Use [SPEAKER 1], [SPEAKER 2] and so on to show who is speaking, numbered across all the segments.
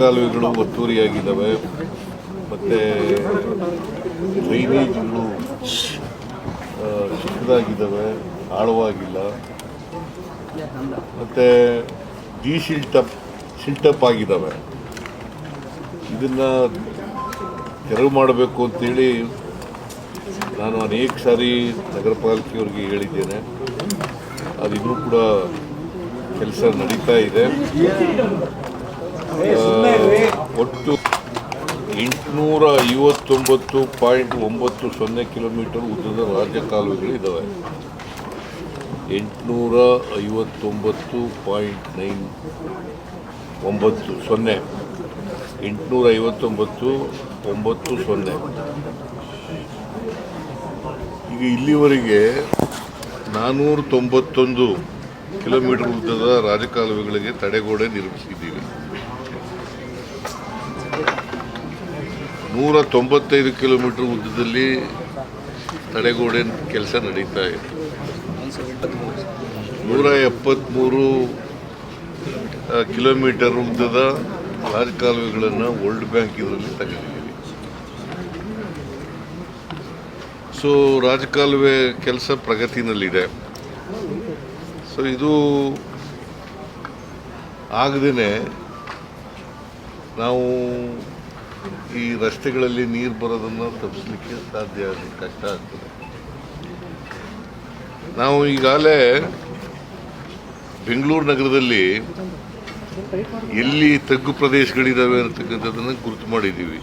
[SPEAKER 1] ರಾಜಕಾಲುವೆಗಳು ಒತ್ತುವರಿಯಾಗಿದ್ದಾವೆ. ಮತ್ತು ಡ್ರೈನೇಜ್ಗಳು ಚಿಕ್ಕದಾಗಿದ್ದಾವೆ ಆಳವಾಗಿಲ್ಲ. ಮತ್ತು ಡಿ ಶಿಲ್ಟಪ್ ಶಿಲ್ಟಪ್ ಆಗಿದ್ದಾವೆ. ಇದನ್ನು ತೆರವು ಮಾಡಬೇಕು ಅಂತೇಳಿ ನಾನು ಅನೇಕ ಸಾರಿ ನಗರ ಪಾಲಿಕೆಯವರಿಗೆ ಹೇಳಿದ್ದೇನೆ. ಅದಿನ್ನೂ ಕೂಡ ಕೆಲಸ ನಡೀತಾ ಇದೆ. ಒಟ್ಟು ಎಂಟುನೂರ ಐವತ್ತೊಂಬತ್ತು ಪಾಯಿಂಟ್ ಒಂಬತ್ತು ಸೊನ್ನೆ ಕಿಲೋಮೀಟರ್ ಉದ್ದದ ರಾಜ್ಯ ಕಾಲುವೆಗಳು ಇದ್ದಾವೆ ಎಂಟುನೂರ ಐವತ್ತೊಂಬತ್ತು ಪಾಯಿಂಟ್ ನೈನ್ ಒಂಬತ್ತು ಸೊನ್ನೆ. ಎಂಟುನೂರ ಐವತ್ತೊಂಬತ್ತು, ಒಂಬತ್ತು ಸೊನ್ನೆ. ಈಗ ಇಲ್ಲಿವರೆಗೆ ನಾನ್ನೂರ ತೊಂಬತ್ತೊಂದು ಕಿಲೋಮೀಟರ್ ಉದ್ದದ ರಾಜಕಾಲುವೆಗಳಿಗೆ ತಡೆಗೋಡೆ ನಿರ್ಮಿಸಿದ್ದೀವಿ. ನೂರ ತೊಂಬತ್ತೈದು ಕಿಲೋಮೀಟರ್ ಉದ್ದದಲ್ಲಿ ತಡೆಗೋಡೆ ಕೆಲಸ ನಡೀತಾ ಇತ್ತು ನೂರ ಎಪ್ಪತ್ತ್ಮೂರು ಕಿಲೋಮೀಟರ್ ಉದ್ದದ ರಾಜಕಾಲುವೆಗಳನ್ನು ವರ್ಲ್ಡ್ ಬ್ಯಾಂಕ್ ಇದರಲ್ಲಿ ತಗೊಂಡಿದ್ದೀವಿ ಸೊ ರಾಜಕಾಲುವೆ ಕೆಲಸ ಪ್ರಗತಿನಲ್ಲಿದೆ. ಸೊ ಇದು ಆಗದೇ ನಾವು ಈ ರಸ್ತೆಗಳಲ್ಲಿ ನೀರು ಬರೋದನ್ನು ತಪ್ಪಿಸ್ಲಿಕ್ಕೆ ಸಾಧ್ಯ ಆಗಲಿ ಕಷ್ಟ ಆಗ್ತದೆ. ನಾವು ಈಗಾಗಲೇ ಬೆಂಗಳೂರು ನಗರದಲ್ಲಿ ಎಲ್ಲಿ ತಗ್ಗು ಪ್ರದೇಶಗಳಿದ್ದಾವೆ ಅಂತಕ್ಕಂಥದ್ದನ್ನು ಗುರುತು ಮಾಡಿದ್ದೀವಿ.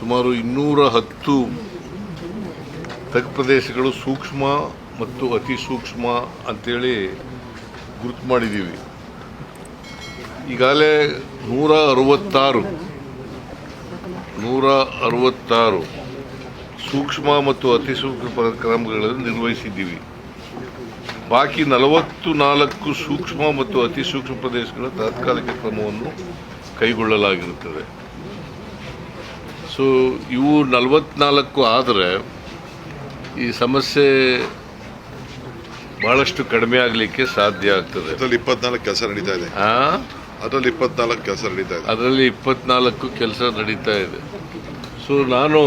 [SPEAKER 1] ಸುಮಾರು ಇನ್ನೂರ ಹತ್ತು ತಗ್ಗು ಪ್ರದೇಶಗಳು ಸೂಕ್ಷ್ಮ ಮತ್ತು ಅತಿ ಸೂಕ್ಷ್ಮ ಅಂತೇಳಿ ಗುರುತು ಮಾಡಿದ್ದೀವಿ. ಈಗಾಗಲೇ ನೂರ ಅರವತ್ತಾರು ನೂರ ಅರವತ್ತಾರು ಸೂಕ್ಷ್ಮ ಮತ್ತು ಅತಿ ಸೂಕ್ಷ್ಮ ಕ್ರಮಗಳನ್ನು ನಿರ್ವಹಿಸಿದ್ದೀವಿ. ಬಾಕಿ ನಲವತ್ತು ನಾಲ್ಕು ಸೂಕ್ಷ್ಮ ಮತ್ತು ಅತಿ ಸೂಕ್ಷ್ಮ ಪ್ರದೇಶಗಳ ತಾತ್ಕಾಲಿಕ ಕ್ರಮವನ್ನು ಕೈಗೊಳ್ಳಲಾಗಿರುತ್ತದೆ. ಸೊ ಇವು ನಲವತ್ನಾಲ್ಕು ಆದರೆ ಈ ಸಮಸ್ಯೆ ಬಹಳಷ್ಟು ಕಡಿಮೆ ಆಗಲಿಕ್ಕೆ ಸಾಧ್ಯ ಆಗ್ತದೆ.
[SPEAKER 2] ಇಪ್ಪತ್ನಾಲ್ಕು ಕೆಲಸ ನಡೀತಾ ಇದೆ.
[SPEAKER 1] ಆ?
[SPEAKER 2] ಅದರಲ್ಲಿ ಇಪ್ಪತ್ನಾಲ್ಕು ಕೆಲಸ ನಡೀತಾ ಇದೆ.
[SPEAKER 1] ಅದರಲ್ಲಿ ಇಪ್ಪತ್ನಾಲ್ಕು ಕೆಲಸ ನಡೀತಾ ಇದೆ. ಸೊ ನಾನು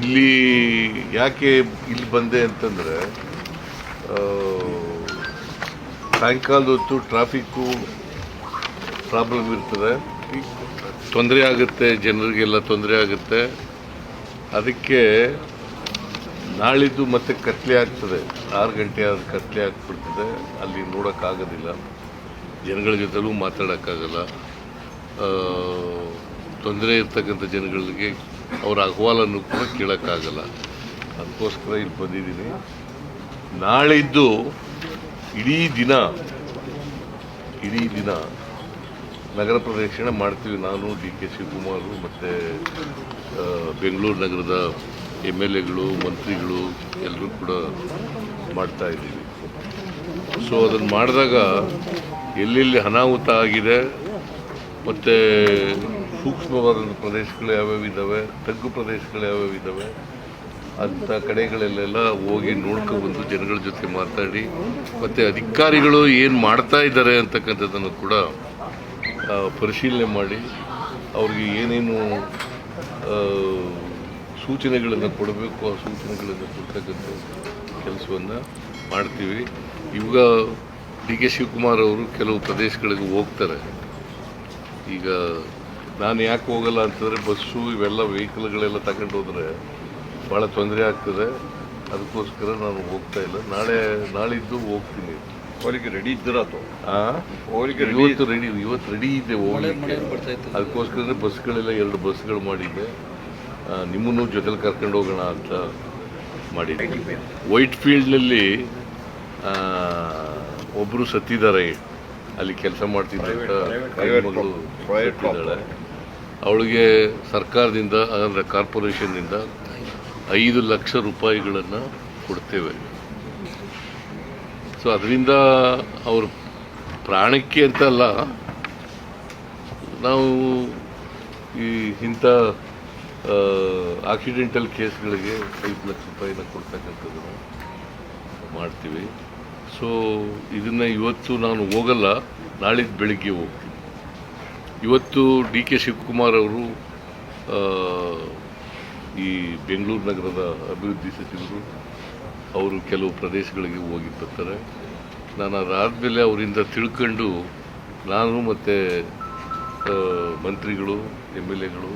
[SPEAKER 1] ಇಲ್ಲಿ ಯಾಕೆ ಇಲ್ಲಿ ಬಂದೆ ಅಂತಂದರೆ ಸಾಯಂಕಾಲದ ಹೊತ್ತು ಟ್ರಾಫಿಕ್ಕು ಪ್ರಾಬ್ಲಮ್ ಇರ್ತದೆ. ತೊಂದರೆ ಆಗುತ್ತೆ, ಜನರಿಗೆಲ್ಲ ತೊಂದರೆ ಆಗುತ್ತೆ. ಅದಕ್ಕೆ ನಾಳಿದ್ದು ಮತ್ತೆ ಕತ್ಲೆ ಆಗ್ತದೆ. ಆರು ಗಂಟೆ ಆದ ಕತ್ಲೆ ಆಗ್ಬಿಡ್ತದೆ. ಅಲ್ಲಿ ನೋಡೋಕ್ಕಾಗೋದಿಲ್ಲ. ಜನಗಳ ಜೊತೆಲೂ ಮಾತಾಡೋಕ್ಕಾಗಲ್ಲ ತೊಂದರೆ ಇರ್ತಕ್ಕಂಥ ಜನಗಳಿಗೆ ಅವರ ಅಹವಾಲನ್ನು ಕೂಡ ಕೇಳೋಕ್ಕಾಗಲ್ಲ. ಅದಕ್ಕೋಸ್ಕರ ಇಲ್ಲಿ ಬಂದಿದ್ದೀನಿ. ನಾಳಿದ್ದು ಇಡೀ ದಿನ ಇಡೀ ದಿನ ನಗರ ಪ್ರದಕ್ಷಿಣೆ ಮಾಡ್ತೀವಿ ನಾನು, ಡಿ ಕೆ ಶಿವಕುಮಾರ್, ಮತ್ತು ಬೆಂಗಳೂರು ನಗರದ ಎಂ ಎಲ್ ಎಗಳು, ಮಂತ್ರಿಗಳು ಎಲ್ಲರೂ ಕೂಡ ಮಾಡ್ತಾ ಇದ್ದೀವಿ. ಸೊ ಅದನ್ನು ಮಾಡಿದಾಗ ಎಲ್ಲೆಲ್ಲಿ ಅನಾಹುತ ಆಗಿದೆ, ಮತ್ತು ಸೂಕ್ಷ್ಮವಾದ ಪ್ರದೇಶಗಳು ಯಾವ್ಯಾವ ಇದ್ದಾವೆ ತಗ್ಗು ಪ್ರದೇಶಗಳು ಯಾವ್ಯಾವ ಇದ್ದಾವೆ ಅಂಥ ಕಡೆಗಳಲ್ಲೆಲ್ಲ ಹೋಗಿ ನೋಡ್ಕೊಬಂದು ಜನಗಳ ಜೊತೆ ಮಾತಾಡಿ, ಮತ್ತು ಅಧಿಕಾರಿಗಳು ಏನು ಮಾಡ್ತಾ ಇದ್ದಾರೆ ಅಂತಕ್ಕಂಥದ್ದನ್ನು ಕೂಡ ಪರಿಶೀಲನೆ ಮಾಡಿ, ಅವ್ರಿಗೆ ಏನೇನು ಸೂಚನೆಗಳನ್ನು ಕೊಡಬೇಕು, ಆ ಸೂಚನೆಗಳನ್ನು ಕೊಡ್ತಕ್ಕಂಥ ಕೆಲಸವನ್ನು ಮಾಡ್ತೀವಿ. ಇವಾಗ ಡಿ ಕೆ ಶಿವಕುಮಾರ್ ಅವರು ಕೆಲವು ಪ್ರದೇಶಗಳಿಗೆ ಹೋಗ್ತಾರೆ. ಈಗ ನಾನು ಯಾಕೆ ಹೋಗಲ್ಲ ಅಂತಂದರೆ ಬಸ್ಸು ಇವೆಲ್ಲ ವೆಹಿಕಲ್ಗಳೆಲ್ಲ ತಗೊಂಡು ಹೋದರೆ ಭಾಳ ತೊಂದರೆ ಆಗ್ತದೆ. ಅದಕ್ಕೋಸ್ಕರ ನಾನು ಹೋಗ್ತಾ ಇಲ್ಲ. ನಾಳೆ ನಾಳಿದ್ದು ಹೋಗ್ತೀನಿ.
[SPEAKER 3] ಅವರಿಗೆ ರೆಡಿ ಇದ್ದೀರಾ ಅಥವಾ ರೆಡಿ
[SPEAKER 1] ಇವತ್ತು ರೆಡಿ ಇವತ್ತು ರೆಡಿ ಇದೆ ಹೋಗಿ ಅದಕ್ಕೋಸ್ಕರ ಬಸ್ಗಳೆಲ್ಲ ಎರಡು ಬಸ್ಗಳು ಮಾಡಿದ್ದೆ. ನಿಮ್ಮನ್ನು ಜೊತೆಲಿ ಕರ್ಕೊಂಡು ಹೋಗೋಣ ಅಂತ ಮಾಡಿದ್ದೆ. ವೈಟ್ ಫೀಲ್ಡ್ನಲ್ಲಿ ಒಬ್ಬರು ಸತ್ತಿದ್ದಾರೆ. ಅಲ್ಲಿ ಕೆಲಸ ಮಾಡ್ತಿದ್ದಂಥ ಮಗಳು ಸತ್ತಿದ್ದಾಳೆ. ಅವಳಿಗೆ ಸರ್ಕಾರದಿಂದ ಅಂದರೆ ಕಾರ್ಪೊರೇಷನ್ನಿಂದ ಐದು ಲಕ್ಷ ರೂಪಾಯಿಗಳನ್ನು ಕೊಡ್ತೇವೆ. ಸೊ ಅದರಿಂದ ಅವ್ರ ಪ್ರಾಣಕ್ಕೆ ಅಂತ ಅಲ್ಲ ನಾವು ಈ ಇಂಥ ಆಕ್ಸಿಡೆಂಟಲ್ ಕೇಸ್ಗಳಿಗೆ ಐದು ಲಕ್ಷ ರೂಪಾಯಿನ ಕೊಡ್ತಕ್ಕಂಥದ್ದನ್ನು ಮಾಡ್ತೀವಿ. ಸೊ ಇದನ್ನು ಇವತ್ತು ನಾನು ಹೋಗಲ್ಲ. ನಾಳಿದ್ದು ಬೆಳಿಗ್ಗೆ ಹೋಗ್ತೀನಿ. ಇವತ್ತು ಡಿ ಕೆ ಶಿವಕುಮಾರ್ ಅವರು ಈ ಬೆಂಗಳೂರು ನಗರದ ಅಭಿವೃದ್ಧಿ ಸಚಿವರು ಅವರು ಕೆಲವು ಪ್ರದೇಶಗಳಿಗೆ ಹೋಗಿ ಬರ್ತಾರೆ. ನಾನು ಅದಾದಮೇಲೆ ಅವರಿಂದ ತಿಳ್ಕೊಂಡು ನಾನು ಮತ್ತು ಮಂತ್ರಿಗಳು ಎಂ ಎಲ್ ಎಗಳು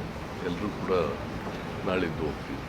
[SPEAKER 1] ಎಲ್ಲರೂ ಕೂಡ ನಾಳಿದ್ದು ಹೋಗ್ತೀವಿ.